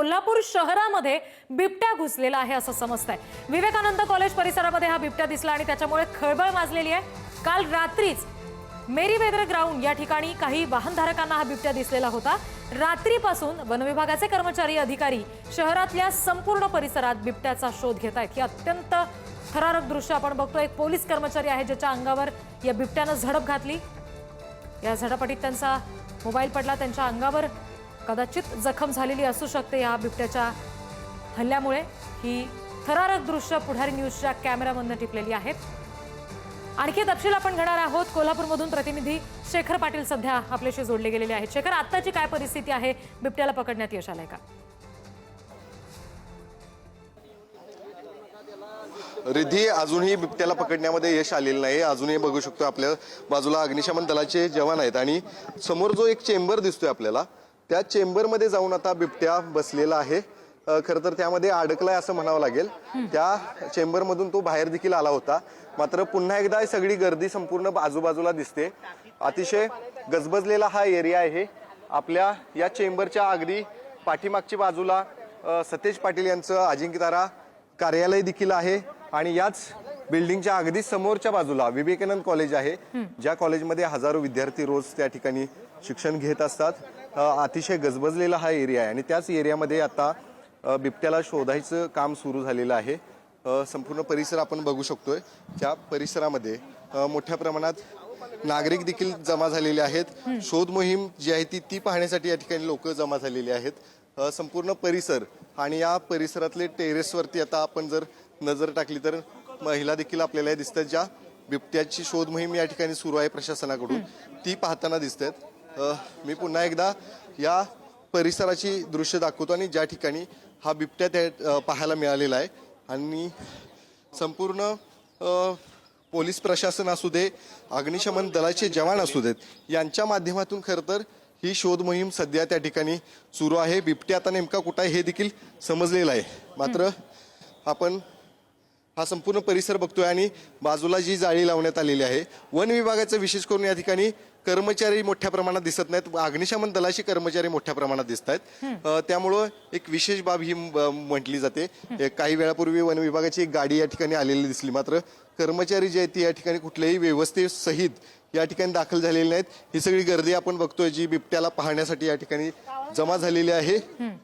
कोल्हापूर शहरामध्ये बिबट्या घुसलेला आहे असं समजतंय. विवेकानंद कॉलेज परिसरामध्ये हा बिबट्या दिसला आणि त्याच्यामुळे खळबळ माजलेली आहे. काल रात्रीच मेरी वेदर ग्राउंड या ठिकाणी काही वाहनधारकांना हा बिबट्या दिसलेला होता. रात्रीपासून वनविभागाचे कर्मचारी अधिकारी शहरातल्या संपूर्ण परिसरात बिबट्याचा शोध घेत आहेत ही अत्यंत थरारक दृश्य आपण बघतो एक पोलीस कर्मचारी आहे ज्याच्या अंगावर या बिबट्यानं झडप घातली. या झडपटीत त्यांचा मोबाईल पडला. त्यांच्या अंगावर कदाचित जखम झालेली असू शकते या बिबट्याच्या हल्ल्यामुळे. ही थरारक दृश्य पुढारी न्यूजच्या कॅमेऱ्यामधनं टिपलेली आहेत. आणखी तपशील आपण घेणार आहोत. कोल्हापूरमधून प्रतिनिधी शेखर पाटील सध्या आपल्याशी जोडले गेलेले आहेत. शेखर आत्ताची काय परिस्थिती आहे? बिबट्याला पकडण्यात यश आलंय का? रिधी अजूनही बिबट्याला पकडण्यामध्ये यश आलेलं नाही. अजूनही बघू शकतो आपल्या बाजूला अग्निशमन दलाचे जवान आहेत आणि समोर जो एक चेंबर दिसतोय आपल्याला त्या चेंबरमध्ये जाऊन आता बिबट्या बसलेला आहे. खरं तर त्यामध्ये अडकलाय असं म्हणावं लागेल. त्या चेंबरमधून तो बाहेर देखील आला होता. मात्र पुन्हा एकदा सगळी गर्दी संपूर्ण आजूबाजूला दिसते. अतिशय गजबजलेला हा एरिया आहे. आपल्या या चेंबरच्या अगदी पाठीमागच्या बाजूला सतेज पाटील यांचं अजिंक्यतारा कार्यालय देखील आहे. आणि याच बिल्डिंगच्या अगदी समोरच्या बाजूला विवेकानंद कॉलेज आहे. ज्या कॉलेजमध्ये हजारो विद्यार्थी रोज त्या ठिकाणी शिक्षण घेत असतात. अतिशय गजबजलेला हा एरिया आहे. आणि त्याच एरियामध्ये आता बिबट्याला शोधायचं काम सुरू झालेलं आहे. संपूर्ण परिसर आपण बघू शकतोय. त्या परिसरामध्ये मोठ्या प्रमाणात नागरिक देखील जमा झालेले आहेत. शोध मोहीम जी आहे ती ती पाहण्यासाठी या ठिकाणी लोक जमा झालेली आहेत. संपूर्ण परिसर आणि या परिसरातले टेरेसवरती आता आपण जर नजर टाकली तर महिला देखील आपल्याला दिसतात. ज्या बिबट्याची शोध मोहीम या ठिकाणी सुरू आहे प्रशासनाकडून ती पाहताना दिसत आहेत मी पुन्हा एकदा या परिसराची दृश्य दाखवतो आणि ज्या ठिकाणी हा बिबट्या त्या पाहायला मिळालेला आहे. आणि संपूर्ण पोलीस प्रशासन असू दे अग्निशमन दलाचे जवान असू देत यांच्या माध्यमातून खरं तर ही शोध मोहीम सध्या त्या ठिकाणी सुरू आहे. बिबट्या आता नेमका कुठं आहे हे देखील समजलेलं आहे. मात्र आपण हा संपूर्ण परिसर बघतोय आणि बाजूला जी जाळी लावण्यात आलेली आहे वन विभागाचं विशेष करून या ठिकाणी कर्मचारी मोठ्या प्रमाणात दिसत नाहीत. अग्निशमन दलाचे कर्मचारी मोठ्या प्रमाणात दिसत आहेत. त्यामुळं एक विशेष बाब ही म्हटली जाते. काही वेळापूर्वी वन विभागाची एक गाडी या ठिकाणी आलेली दिसली. मात्र कर्मचारी जे आहेत ते या ठिकाणी कुठल्याही व्यवस्थेसहित या ठिकाणी दाखल झालेले नाहीत. ही सगळी गर्दी आपण बघतोय जी बिबट्याला पाहण्यासाठी या ठिकाणी जमा झालेली आहे.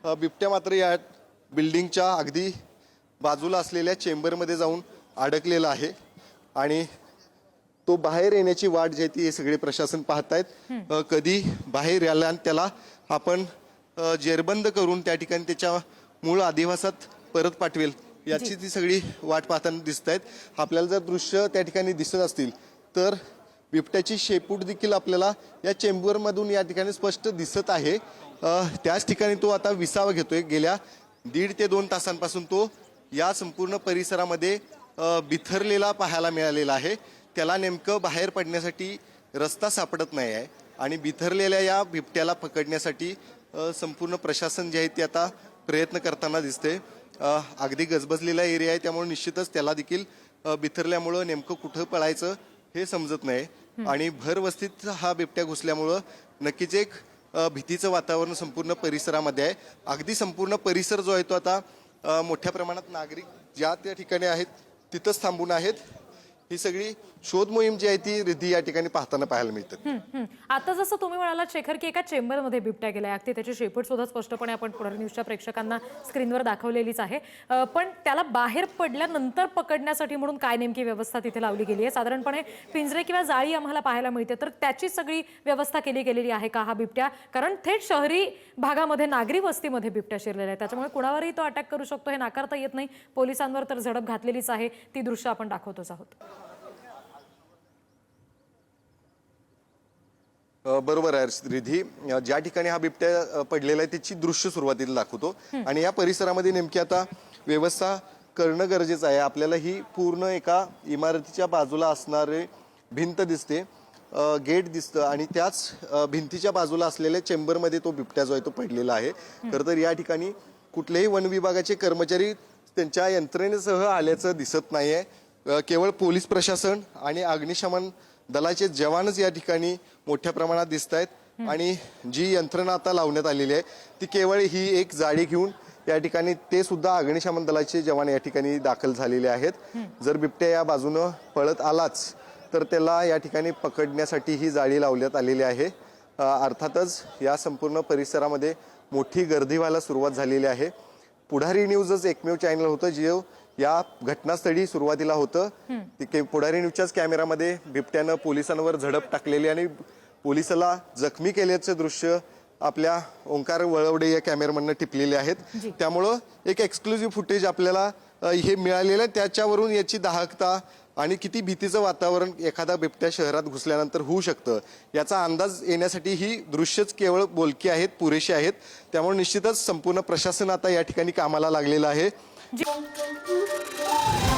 बिबट्या मात्र या बिल्डिंगच्या अगदी बाजूला असलेल्या चेंबरमध्ये जाऊन अडकलेला आहे. आणि तो बाहेर येण्याची वाट जी आहे ती हे सगळे प्रशासन पाहतायत. कधी बाहेर यायला आणि त्याला आपण जेरबंद करून त्या ठिकाणी त्याच्या मूळ अधिवासात परत पाठवेल याची ती सगळी वाट पाहताना दिसत आहेत आपल्याला जर दृश्य त्या ठिकाणी दिसत असतील तर बिबट्याची शेपूट देखील आपल्याला या चेंबरमधून या ठिकाणी स्पष्ट दिसत आहे. त्याच ठिकाणी तो आता विसावा घेतोय. गेल्या दीड ते दोन तासांपासून तो या संपूर्ण परिसरामध्ये बिथरलेला पाहायला मिळालेला आहे. त्याला नेमकं बाहेर पडण्यासाठी रस्ता सापडत नाही आहे. आणि बिथरलेल्या या बिबट्याला पकडण्यासाठी संपूर्ण प्रशासन जे आहे ते आता प्रयत्न करताना दिसते अगदी गजबजलेला एरिया आहे त्यामुळे निश्चितच त्याला देखील बिथरल्यामुळं नेमकं कुठं पळायचं हे समजत नाही. आणि भर वस्तीत हा बिबट्या घुसल्यामुळं नक्कीच एक भीतीचं वातावरण संपूर्ण परिसरामध्ये आहे. अगदी संपूर्ण परिसर जो आहे तो आता मोठ्या प्रमाणात नागरिक ज्या त्या ठिकाणी आहेत तिथंच थांबून आहेत. ही सगळी शोध मोहीम जी आहे ती रिद्धी या ठिकाणी पाहताना पाहायला मिळते आता जसं तुम्ही म्हणालात शेखर की एका चेंबरमध्ये बिबट्या गेल्या. अगदी त्याची शेपूट सुद्धा स्पष्टपणे आपण पुढारी न्यूजच्या प्रेक्षकांना स्क्रीनवर दाखवलेलीच आहे. पण त्याला बाहेर पडल्यानंतर पकडण्यासाठी म्हणून काय नेमकी व्यवस्था तिथे लावली गेली आहे? साधारणपणे पिंजरे किंवा जाळी आम्हाला पाहायला मिळते. तर त्याची सगळी व्यवस्था केली गेलेली आहे का हा बिबट्या? कारण थेट शहरी भागामध्ये नागरी वस्तीमध्ये बिबट्या शिरलेला आहे त्याच्यामुळे कुणावरही तो अटॅक करू शकतो हे नाकारता येत नाही. पोलिसांवर तर झडप घातलेलीच आहे. ती दृश्य आपण दाखवतोच आहोत. बरोबर आहे रिधी. ज्या ठिकाणी हा बिबट्या पडलेला आहे त्याची दृश्य सुरुवातीला दाखवतो. आणि या परिसरामध्ये नेमकी आता व्यवस्था करणं गरजेचं आहे. आपल्याला ही पूर्ण एका इमारतीच्या बाजूला असणारे भिंत दिसते. गेट दिसतं आणि त्याच भिंतीच्या बाजूला असलेल्या चेंबरमध्ये तो बिबट्या जो आहे तो पडलेला आहे. खरं तर या ठिकाणी कुठलेही वन विभागाचे कर्मचारी त्यांच्या यंत्रणेसह आल्याचं दिसत नाहीये. अ, केवळ पोलीस प्रशासन आणि अग्निशमन दलाचे जवानच या ठिकाणी मोठ्या प्रमाणात दिसत आहेत. आणि जी यंत्रणा आता लावण्यात आलेली आहे ती केवळ ही एक जाळी घेऊन या ठिकाणी ते सुद्धा अग्निशमन दलाचे जवान या ठिकाणी दाखल झालेले आहेत. जर बिबट्या या बाजूनं पळत आलाच तर त्याला या ठिकाणी पकडण्यासाठी ही जाळी लावण्यात आलेली आहे. अर्थातच या संपूर्ण परिसरामध्ये मोठी गर्दी व्हायला सुरुवात झालेली आहे. पुढारी न्यूजच एकमेव चॅनल होतं जे या घटनास्थळी सुरुवातीला होतं. ते के- पुढारी न्यूजच्याच कॅमेरामध्ये बिबट्यानं पोलिसांवर झडप टाकलेली आणि पोलिसाला जखमी केल्याचं दृश्य आपल्या ओंकार वळवडे या कॅमेरामधनं टिपलेले आहेत. त्यामुळं एक एक्सक्लुझिव्ह फुटेज आपल्याला हे मिळालेलं आहे. त्याच्यावरून याची दाहकता आणि किती भीतीचं वातावरण एखादा बिबट्या शहरात घुसल्यानंतर होऊ शकतं याचा अंदाज येण्यासाठी ही दृश्यच केवळ बोलकी आहेत पुरेशी आहेत. त्यामुळे निश्चितच संपूर्ण प्रशासन आता या ठिकाणी कामाला लागलेलं आहे. 就.